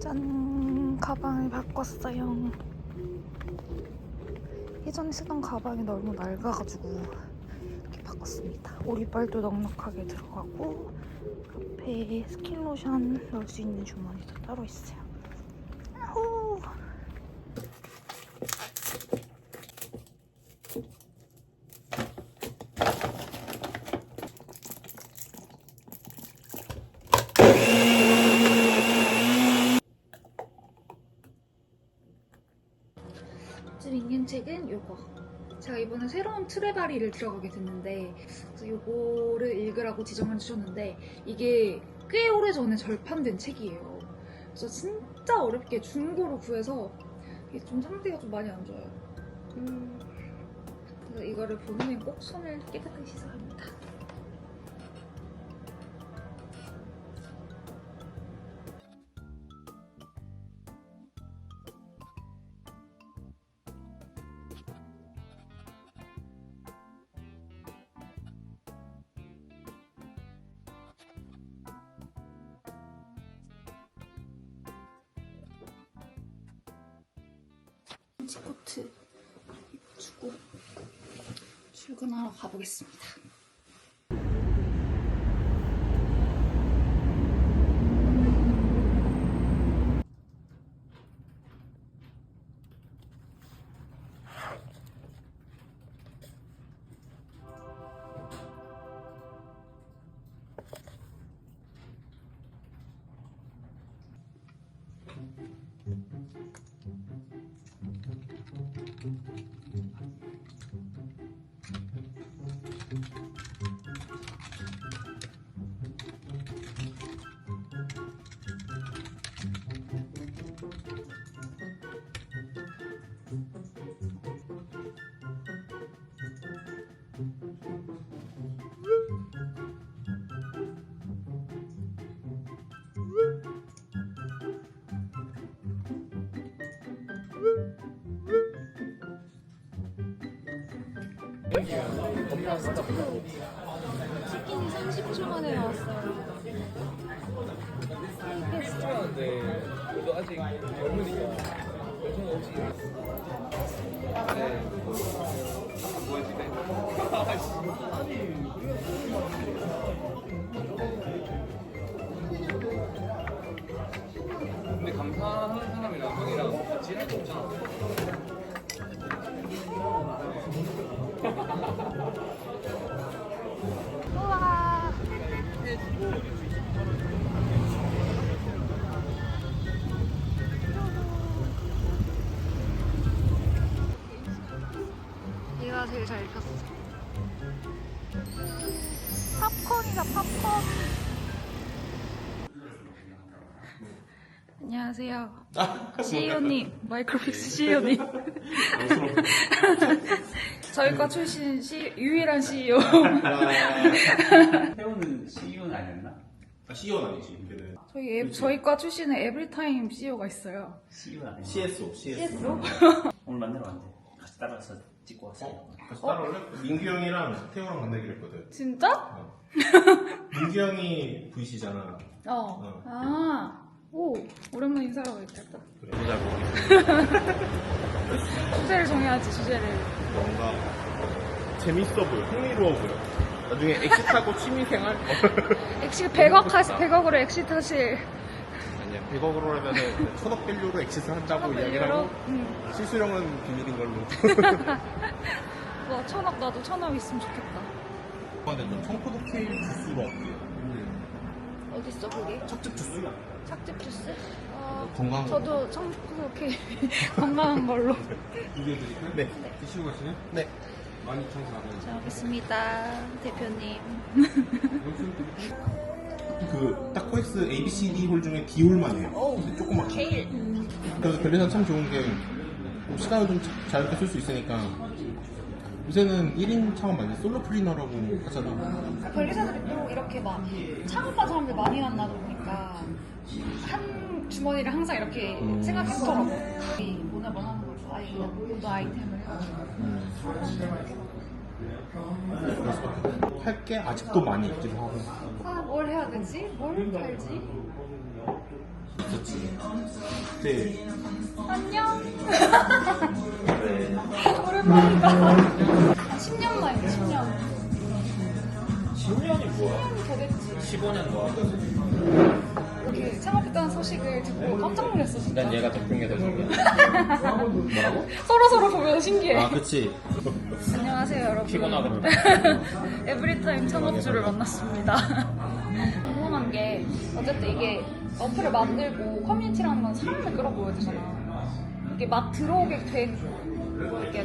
짠 가방을 바꿨어요. 예전에 쓰던 가방이 너무 낡아가지고 이렇게 바꿨습니다. 오리발도 넉넉하게 들어가고 옆에 스킨 로션 넣을 수 있는 주머니도 따로 있어요 트레바리를 들어가게 됐는데 요거를 읽으라고 지정해 주셨는데 이게 꽤 오래 전에 절판된 책이에요. 그래서 진짜 어렵게 중고로 구해서 이게 좀 상태가 좀 많이 안 좋아요. 음, 그래서 이거를 보면 꼭 손을 깨끗하게 씻어야 합니다. 코트 입어주고 출근하러 가보겠습니다. 치킨이 30초 만에 나왔어요. 네, 저도 아직 젊으니까 요즘 오지. 네. 보여지네. 근데 감사하는 사람이랑 형이랑 같이 일할 수 없잖아. 안녕하세요. CEO님, 마이크로픽스 CEO님. 저희과 출신 C, 유일한 CEO. 태우는 CEO는 아니었나? 아, CEO는 아니지. 걔는 저희 앱, 저희과 출신에 에브리타임 CEO가 있어요. CEO는 아니야. CSO, CSO. CSO? 오늘 만나러 왔는데 같이 따라가서 찍고 왔어요. 같이 따라올래? 민규 형이랑 태호랑 만나기로 했거든. 진짜? 민규 형이 VC잖아. 어. 어. 아. 오, 오랜만에 인사하고 있겠다. 그래. 보자. 주제를 정해야지, 주제를. 뭔가 재밌어 보여. 흥미로워 보여. 나중에 엑시트하고 취미생활? 엑시 100억 하시, 100억으로 엑시트 하실. 아니야. 100억으로 하면 은 천억 밸류로 엑시트 한다고 이야기를 하고 응. 실수령은 비밀인 걸로. 와, 천억, 나도 천억 있으면 좋겠다. 좀 청포도 케일 주스로 어때요? 어딨어, 그게? 척즙 주스? 착즙 주스? 어, 건강한 거. 저도 청, 오케이. 건강한 걸로. 두개 드릴까요? 네. 드시고 가시네? 네. 12,400원. 잘 먹겠습니다, 대표님. 그 타코엑스 ABCD 홀 중에 D홀만 해요. 근데 조그맣게. 케일. 그래서 변리사 참 좋은 게 시간을 좀 자유롭게 쓸 수 있으니까 요새는 1인 창업 많이 솔로 플리너라고 하잖아. 변리사들이 또 이렇게 막 창업한 사람들 많이 만나다 보니까 한 주머니를 항상 이렇게 음. 생각해보더라고. 이 모나만 하는 걸로 아예 그냥 모두 아이템을. 그래서 할게 아직도 많이 있기도 하고. 아, 뭘 해야 되지? 뭘 팔지? 있었지. 그때 안녕. 네. 오랜만이다. 10년 만에 10년. 10년이 뭐야? 더 됐지. 15년 뭐야? 이렇게 창업했다는 소식을 듣고 깜짝 놀랐어 진짜. 난 얘가 대표가 돼서 그래. 뭐라고? 서로 서로 보면 신기해. 아, 그치. 안녕하세요 여러분. 피곤하거든. 에브리타임 창업주를 만났습니다. 궁금한 게 어쨌든 이게 어플을 만들고 커뮤니티라는 건 사람을 끌어모여야 되잖아. 이게 막 들어오게 된 이게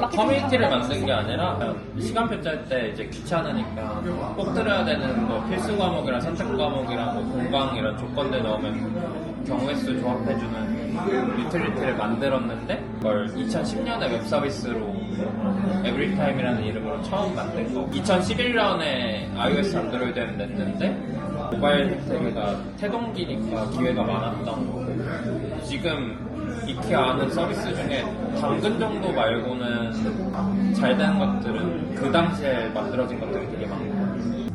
마케팅 커뮤니티를 만든 게 있어? 아니라 시간표 짤 때 이제 귀찮으니까 꼭 들어야 되는 뭐 필수 과목이랑 선택 과목이랑 뭐 공강 이런 조건들 넣으면 경우의 수 조합해주는 유틸리티를 만들었는데 그걸 2010년에 웹 서비스로 에브리타임이라는 이름으로 처음 만든 거 2011년에 iOS 안드로이드를 냈는데 모바일 되게가 태동기니까 기회가 많았던 거고. 지금 이케아 아는 서비스 중에 당근 정도 말고는 잘 되는 것들은 그 당시에 만들어진 것들이 되게 많고.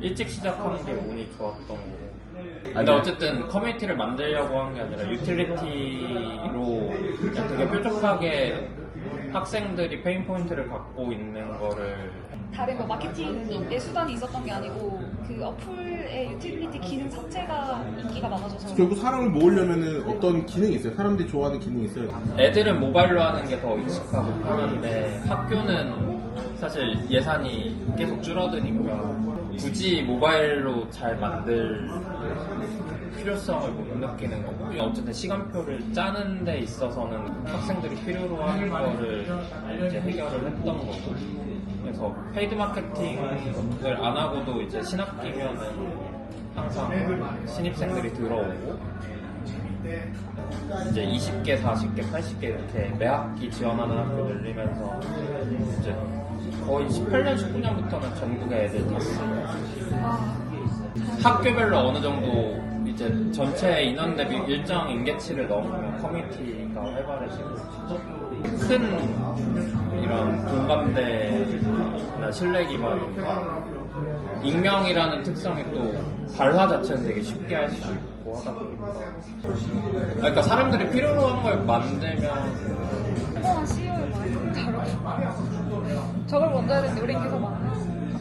일찍 시작한 게 운이 좋았던 거고. 근데 어쨌든 커뮤니티를 만들려고 한 게 아니라 유틸리티로 그냥 되게 뾰족하게 학생들이 페인 포인트를 갖고 있는 거를 다른 뭐 마케팅의 수단이 있었던 게 아니고 그 어플의 유틸리티 기능 자체가 인기가 많아져서 결국 사람을 모으려면은 어떤 기능이 있어요. 사람들이 좋아하는 기능이 있어요. 애들은 모바일로 하는 게 더 익숙하고 편한데 학교는 사실 예산이 계속 줄어드니까 굳이 모바일로 잘 만들 필요성을 못 느끼는 거고 어쨌든 시간표를 짜는 데 있어서는 학생들이 필요로 하는 거를 이제 해결을 했던 거고 그래서 페이드 마케팅을 안 하고도 이제 신학기면은 항상 신입생들이 들어오고 이제 20개, 40개, 80개 이렇게 매 학기 지원하는 학교 늘리면서 이제 거의 18년, 19년부터는 전국에 애들 다 쓰고 학교별로 어느 정도 이제 전체 인원 대비 일정 인계치를 넘으면 커뮤니티가 활발해지고 큰 이런 공감대나 신뢰 기반이니까 익명이라는 특성이 또 발화 자체는 되게 쉽게 할 수 있고 하다 보니까. 그러니까 사람들이 필요로 한 걸 만들면 성공한 CEO의 말이 좀 다르고 저걸 먼저 해야 되는데 우린 계속 막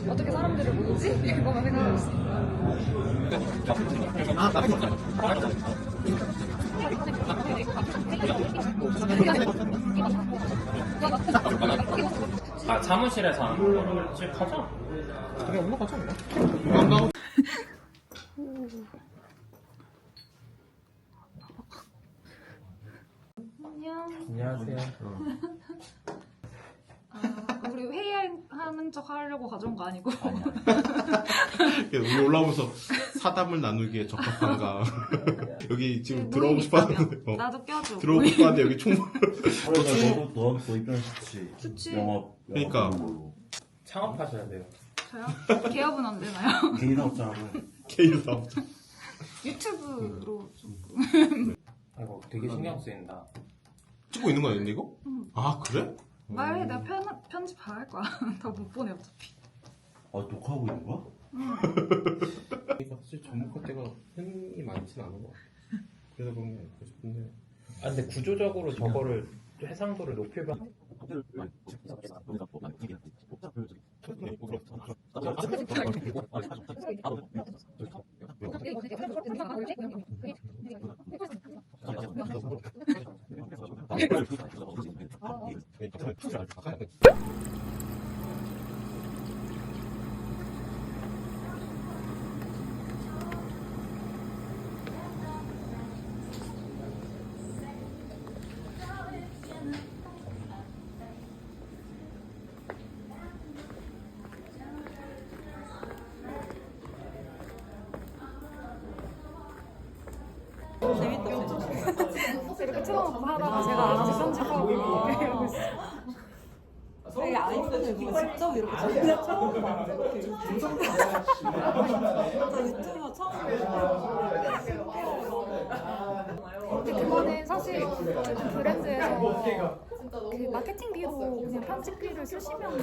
어떻게 사람들을 모으지? 이거만 생각했어. 아 사무실에서 하는 거를 집 가자. 그래, 올라가자. 안 가고. 안녕. 안녕하세요. 아, 회의 하는 척 하려고 가져온 거 아니고 우리 올라오면서 사담을 나누기에 적합한가. 여기 지금 네, 들어오고 모임 싶어 하는데, 있다며. 어, 나도 껴줘 들어오고 싶어 하는데 여기 총, 너도 너도 너 입장 좋지. 좋지. 영업. 그러니까. 창업하셔야 돼요 저요? 개업은 안 되나요? 개인 사업자하고 케이를 사오자. 유튜브로 좀 아이고 되게 신경 쓰인다 찍고 있는 거 아닌데, 이거? 응. 아, 그래? 말해 내가 편, 편집 다 할 거야 다 못 보내 어차피 아 녹화하고 있는 거야? 그러니까 사실 전문가 때가 흔히 많진 않은 것 같아. 그래서 그런 게 아닐까 싶은데. 아 근데 구조적으로 저거를 해상도를 높 이면 이렇게 틀어놓고 하다가 제가 이러고 있어 되게 아이폰을 뭐 직접 이렇게 전혀 처음 봐. 저 유튜버 처음 봐. 근데 그거는 사실 브랜드에서 그 마케팅 비로 그냥 편집비를 쓰시면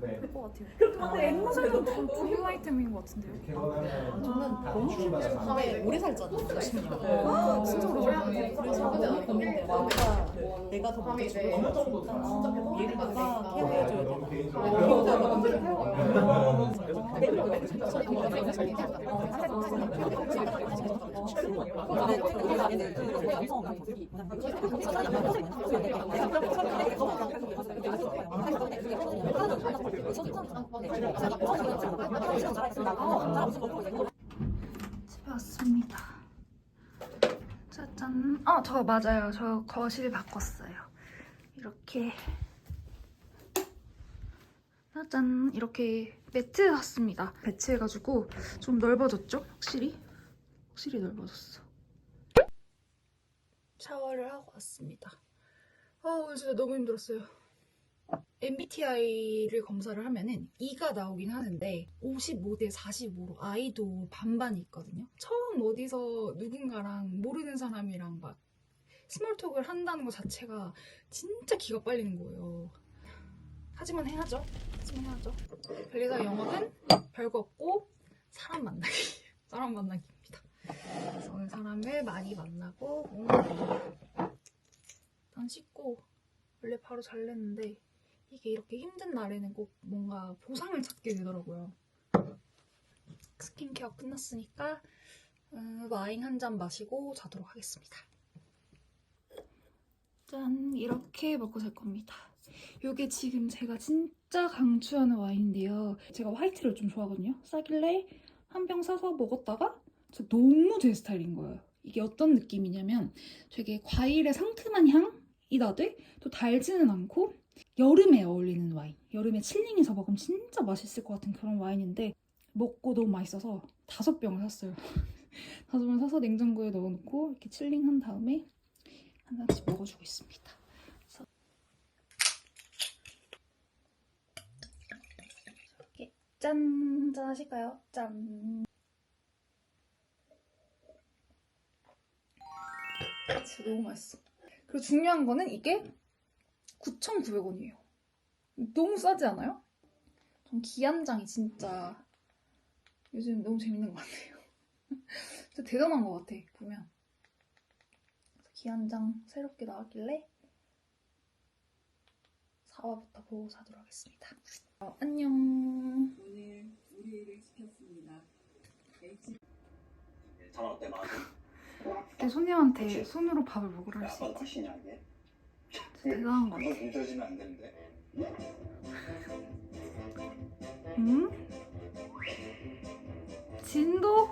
될 것 같아요. 근데 앵무새는 좀 불효 아이템인 것 같은데요? 저는 너무 싶은데 오래 살잖아. 20년. 진짜 오래 살아요. 그래서 너무. 뭔가 내가 더 먼저 수 있잖아. 얘를 누가 케어해줘야 집에 왔습니다. 짜잔. 어, 저 맞아요. 저 거실 바꿨어요. 이렇게. 짜잔. 이렇게 매트 샀습니다. 배치해가지고 좀 넓어졌죠? 확실히? 확실히 넓어졌어. 샤워를 하고 왔습니다. 아, 오늘 진짜 너무 힘들었어요. MBTI를 검사를 하면은 E가 나오긴 하는데 55대 45로 I도 반반이 있거든요. 처음 어디서 누군가랑 모르는 사람이랑 막 스몰톡을 한다는 것 자체가 진짜 기가 빨리는 거예요. 하지만 해야죠. 하지만 해야죠. 그래서 영어는 별거 없고 사람 만나기. 사람 만나기입니다. 그래서 오늘 사람을 많이 만나고 음, 일단 씻고 원래 바로 잘랬는데 이게 이렇게 힘든 날에는 꼭 뭔가 보상을 찾게 되더라고요. 스킨케어 끝났으니까 음, 와인 한 잔 마시고 자도록 하겠습니다. 짠 이렇게 먹고 살 겁니다. 이게 지금 제가 진짜 강추하는 와인인데요. 제가 화이트를 좀 좋아하거든요. 싸길래 한 병 사서 먹었다가 저 너무 제 스타일인 거예요. 이게 어떤 느낌이냐면 되게 과일의 상큼한 향 이 나되 또 달지는 않고 여름에 어울리는 와인. 여름에 칠링해서 먹으면 진짜 맛있을 것 같은 그런 와인인데 먹고 너무 맛있어서 다섯 병을 샀어요. 다섯 병을 사서 냉장고에 넣어놓고 이렇게 칠링한 다음에 한 잔씩 먹어주고 있습니다. 이렇게 짠! 한 잔 하실까요? 짠! 진짜 너무 맛있어. 그리고 중요한 거는 이게 9,900원이에요. 너무 싸지 않아요? 전 기안장이 진짜 요즘 너무 재밌는 것 같아요. 진짜 대단한 것 같아, 보면. 기안장 새롭게 나왔길래 4화부터 보고 사도록 하겠습니다. 어, 안녕. 잠깐 어때 마음? 이렇게 손님한테 손으로 밥을 먹으라 할 수 아빠 있지? 컷이냐 이게? 대단한 것 이거 같아. 뭉쳐지면 안 되는데. 응? 진도?